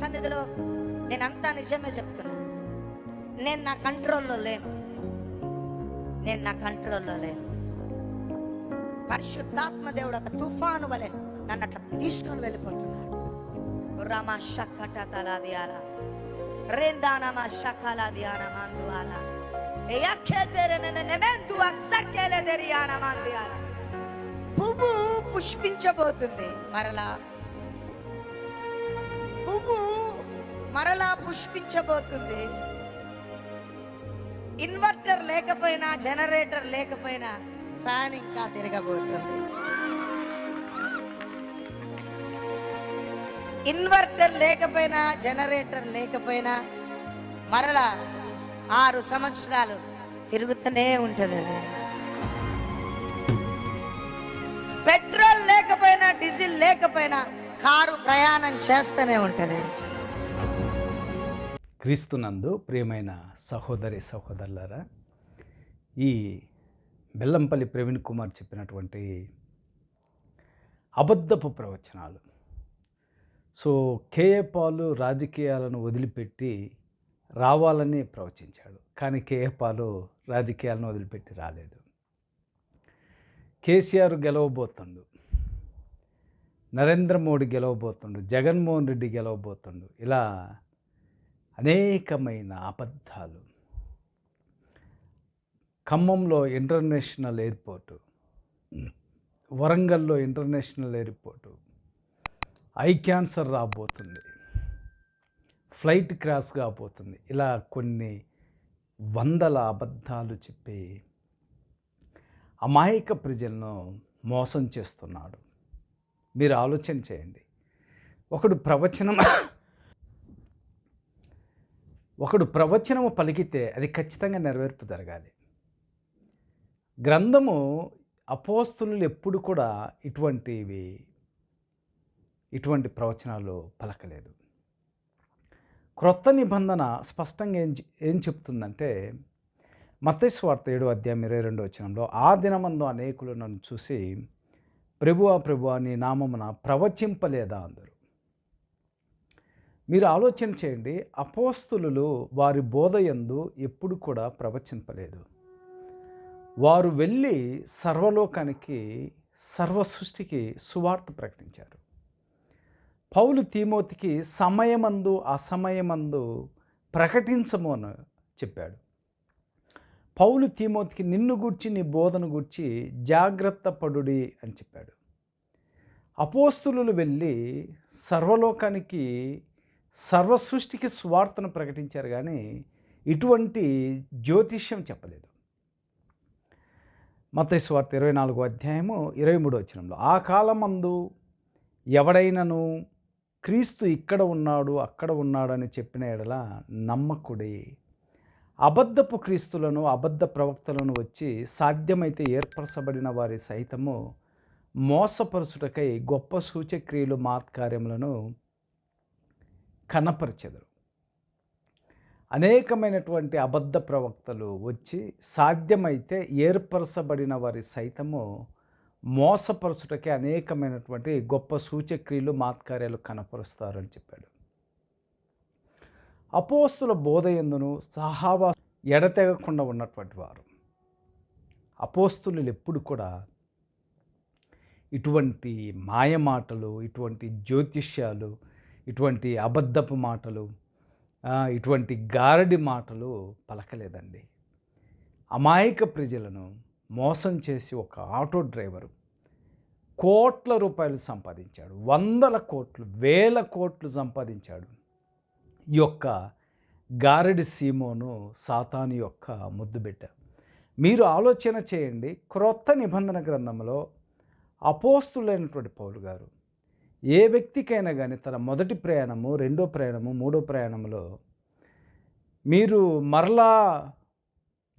సన్నిధిలో నేనంతా నిజమే చెప్తున్నా. నేను నా కంట్రోల్లో లేను. నేను నా కంట్రోల్లో లేను. పరిశుద్ధాత్మ దేవుడు ఒక తుఫాను వలె నన్ను అట్లా తీసుకొని వెళ్ళిపోతున్నాడు. రమా షక్కట తలా దియాలా షకల దియాన మందువాల ఎయఖేతెరె నెమెందు పువ్వు పుష్పించబోతుంది. మరలా పువ్వు మరలా పుష్పించబోతుంది. ఇన్వర్టర్ లేకపోయినా జనరేటర్ లేకపోయినా ఫ్యాన్ ఇంకా తిరగబోతుంది. ఇన్వర్టర్ లేకపోయినా జనరేటర్ లేకపోయినా మరలా ఆరు సంవత్సరాలు తిరుగుతూనే ఉంటుంది పెట్రోల్ లేకపోయినా డీజిల్ లేకపోయినా కారు ప్రయాణం చేస్తూనే ఉంటుంది. క్రీస్తునందు ప్రియమైన సహోదరి సహోదరులారా ఈ బెల్లంపల్లి ప్రవీణ్ కుమార్ చెప్పినటువంటి అబద్ధపు ప్రవచనాలు. సో కేఏ పాలు రాజకీయాలను వదిలిపెట్టి రావాలని ప్రవచించాడు. కానీ కేఏ పాలు రాజకీయాలను వదిలిపెట్టి రాలేదు. కేసీఆర్ గెలవబోతుండు. నరేంద్ర మోడీ గెలవబోతుండు జగన్మోహన్ రెడ్డి గెలవబోతుండు ఇలా అనేకమైన అబద్ధాలు. ఖమ్మంలో ఇంటర్నేషనల్ ఎయిర్పోర్టు వరంగల్లో ఇంటర్నేషనల్ ఎయిర్పోర్టు ఐ క్యాన్సర్ రాబోతుంది ఫ్లైట్ క్రాష్ కాబోతుంది ఇలా కొన్ని వందల అబద్ధాలు చెప్పి అమాయక ప్రజలను మోసం చేస్తున్నాడు. మీరు ఆలోచన చేయండి. ఒకడు ప్రవచనం ఒకడు ప్రవచనము పలికితే అది ఖచ్చితంగా నెరవేర్పు జరగాలి. గ్రంథము అపోస్తులు ఎప్పుడు కూడా ఇటువంటివి ఇటువంటి ప్రవచనాలు పలకలేదు. క్రొత్త నిబంధన స్పష్టంగా ఏం ఏం చెప్తుందంటే మతేశ్వార్త ఏడు అధ్యాయం ఇరవై రెండు వచ్చినంలో ఆ దినమందు అనేకులు నన్ను చూసి ప్రభువా ప్రభువా నీ నామమున ప్రవచింపలేదా అందరు? మీరు ఆలోచన చేయండి అపోస్తులు వారి బోధయందు ఎప్పుడు కూడా ప్రవచింపలేదు. వారు వెళ్ళి సర్వలోకానికి సర్వ సృష్టికి సువార్త ప్రకటించారు. పౌలు తీమోతికి సమయమందు అసమయమందు ప్రకటించము అని చెప్పాడు. పౌలు తీమోతికి నిన్ను గూర్చి నీ బోధన గూర్చి జాగ్రత్త పడుడి అని చెప్పాడు. అపోస్తులు వెళ్ళి సర్వలోకానికి సర్వ సృష్టికి స్వార్థను ప్రకటించారు కానీ ఇటువంటి జ్యోతిష్యం చెప్పలేదు. మత స్వార్త ఇరవై నాలుగో అధ్యాయము ఇరవై మూడో వచ్చినంలో ఆ కాలమందు ఎవడైనను క్రీస్తు ఇక్కడ ఉన్నాడు అక్కడ ఉన్నాడు అని చెప్పిన ఎడల నమ్మకుడి అబద్ధపు క్రీస్తులను అబద్ధ ప్రవక్తలను వచ్చి సాధ్యమైతే ఏర్పరచబడిన వారి సైతము మోసపరుచుటకై గొప్ప సూచక్రియలు మాత్కార్యములను కనపరిచెదరు. అనేకమైనటువంటి అబద్ధ ప్రవక్తలు వచ్చి సాధ్యమైతే ఏర్పరచబడిన వారి సైతము మోసపరచుటకే అనేకమైనటువంటి గొప్ప సూచక్రియలు మాత్కార్యాలు కనపరుస్తారని చెప్పాడు. అపోస్తుల బోధ ఎందును సహావా ఎడతెగకుండా ఉన్నటువంటి వారు. అపోస్తులు ఎప్పుడు కూడా ఇటువంటి మాయ మాటలు ఇటువంటి జ్యోతిష్యాలు ఇటువంటి అబద్ధపు మాటలు ఇటువంటి గారడి మాటలు పలకలేదండి. అమాయక ప్రజలను మోసం చేసి ఒక ఆటో డ్రైవరు కోట్ల రూపాయలు సంపాదించాడు వందల కోట్లు వేల కోట్లు సంపాదించాడు. యొక్క గారడి సీమోను సాతాను యొక్క ముద్దుబిడ్డ మీరు ఆలోచన చేయండి. క్రొత్త నిబంధన గ్రంథంలో అపోస్తులైనటువంటి పౌలు గారు ఏ వ్యక్తికైనా కానీ తన మొదటి ప్రయాణము రెండో ప్రయాణము మూడో ప్రయాణంలో మీరు మరలా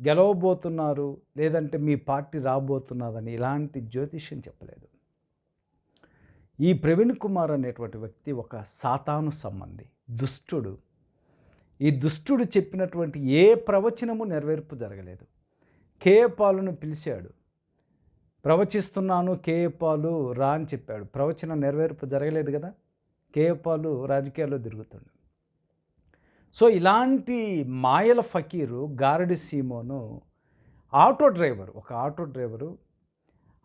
గెలవబోతున్నారు లేదంటే మీ పార్టీ రాబోతున్నదని ఇలాంటి జ్యోతిష్యం చెప్పలేదు. ఈ ప్రవీణ్ కుమార్ అనేటువంటి వ్యక్తి ఒక సాతాను సంబంధి దుష్టుడు. ఈ దుష్టుడు చెప్పినటువంటి ఏ ప్రవచనము నెరవేర్పు జరగలేదు. కేఏ పాలును పిలిచాడు. ప్రవచిస్తున్నాను కేఏ పాలు రా అని చెప్పాడు. ప్రవచనం నెరవేర్పు జరగలేదు కదా? కేపాలు రాజకీయాల్లో తిరుగుతుండు. సో ఇలాంటి మాయల ఫకీరు గారడి సీమోను ఆటో డ్రైవర్ ఒక ఆటో డ్రైవరు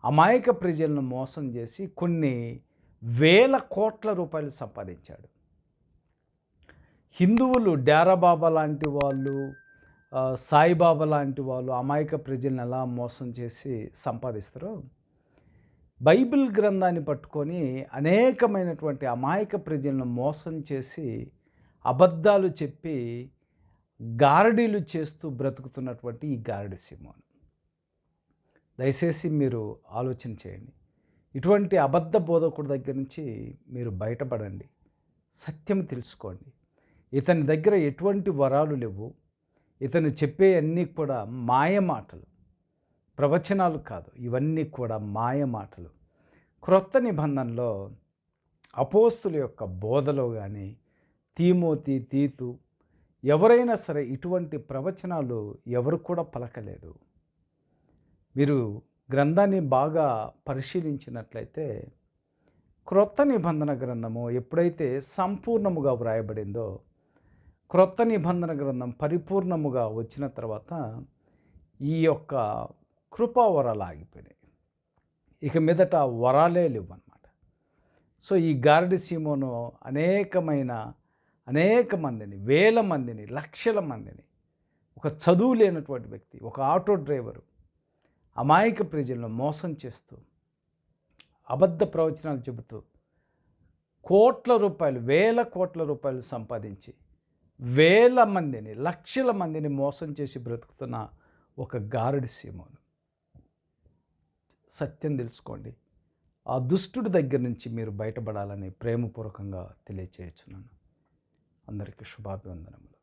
అమాయక ప్రజలను మోసం చేసి కొన్ని వేల కోట్ల రూపాయలు సంపాదించాడు. హిందువులు డేరాబాబా లాంటి వాళ్ళు సాయిబాబా లాంటి వాళ్ళు అమాయక ప్రజలను ఎలా మోసం చేసి సంపాదిస్తారో బైబిల్ గ్రంథాన్ని పట్టుకొని అనేకమైనటువంటి అమాయక ప్రజలను మోసం చేసి అబద్ధాలు చెప్పి గారడీలు చేస్తూ బ్రతుకుతున్నటువంటి ఈ గారడి సింహం. దయచేసి మీరు ఆలోచన చేయండి. ఇటువంటి అబద్ధ బోధకుడి దగ్గర నుంచి మీరు బయటపడండి. సత్యం తెలుసుకోండి. ఇతని దగ్గర ఎటువంటి వరాలు లేవు. ఇతను చెప్పే అన్నీ కూడా మాయ మాటలు. ప్రవచనాలు కాదు. ఇవన్నీ కూడా మాయ మాటలు. క్రొత్త నిబంధనలో అపోస్తుల యొక్క బోధలో కానీ తీమోతి తీతు ఎవరైనా సరే ఇటువంటి ప్రవచనాలు ఎవరు కూడా పలకలేదు. మీరు గ్రంథాన్ని బాగా పరిశీలించినట్లయితే క్రొత్త నిబంధన గ్రంథము ఎప్పుడైతే సంపూర్ణముగా వ్రాయబడిందో క్రొత్త నిబంధన గ్రంథం పరిపూర్ణముగా వచ్చిన తర్వాత ఈ యొక్క కృపా వరాలు ఆగిపోయినాయి. ఇక మీదట వరాలే లేవు అనమాట సో ఈ గార్డి సీమోను అనేకమైన అనేక మందిని వేల మందిని లక్షల మందిని ఒక చదువు లేనటువంటి వ్యక్తి ఒక ఆటో డ్రైవరు అమాయక ప్రజలను మోసం చేస్తూ అబద్ధ ప్రవచనాలు చెబుతూ కోట్ల రూపాయలు వేల కోట్ల రూపాయలు సంపాదించి వేల మందిని లక్షల మందిని మోసం చేసి బ్రతుకుతున్న ఒక గారడి సీమోను. సత్యం తెలుసుకోండి. ఆ దుష్టుడి దగ్గర నుంచి మీరు బయటపడాలని ప్రేమపూర్వకంగా తెలియచేయచ్చున్నాను అందరికీ శుభాభివందనములు.